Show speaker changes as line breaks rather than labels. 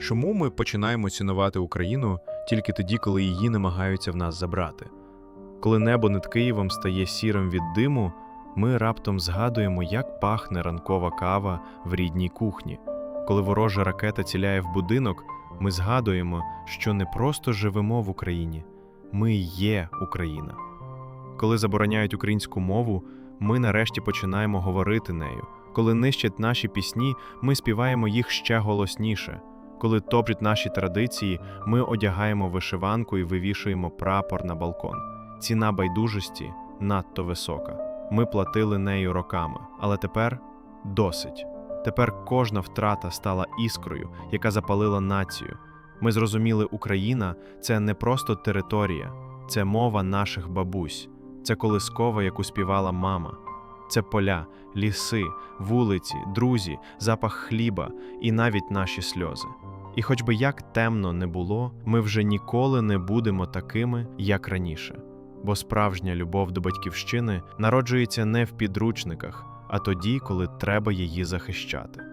Чому ми починаємо цінувати Україну тільки тоді, коли її намагаються в нас забрати? Коли небо над Києвом стає сірим від диму, ми раптом згадуємо, як пахне ранкова кава в рідній кухні. Коли ворожа ракета ціляє в будинок, ми згадуємо, що не просто живемо в Україні, ми є Україна. Коли забороняють українську мову, ми нарешті починаємо говорити нею. Коли нищать наші пісні, ми співаємо їх ще голосніше. Коли топчуть наші традиції, ми одягаємо вишиванку і вивішуємо прапор на балкон. Ціна байдужості надто висока. Ми платили нею роками, але тепер досить. Тепер кожна втрата стала іскрою, яка запалила націю. Ми зрозуміли, Україна це не просто територія, це мова наших бабусь, це колискова, яку співала мама. Це поля, ліси, вулиці, друзі, запах хліба і навіть наші сльози. І хоч би як темно не було, ми вже ніколи не будемо такими, як раніше. Бо справжня любов до батьківщини народжується не в підручниках, а тоді, коли треба її захищати.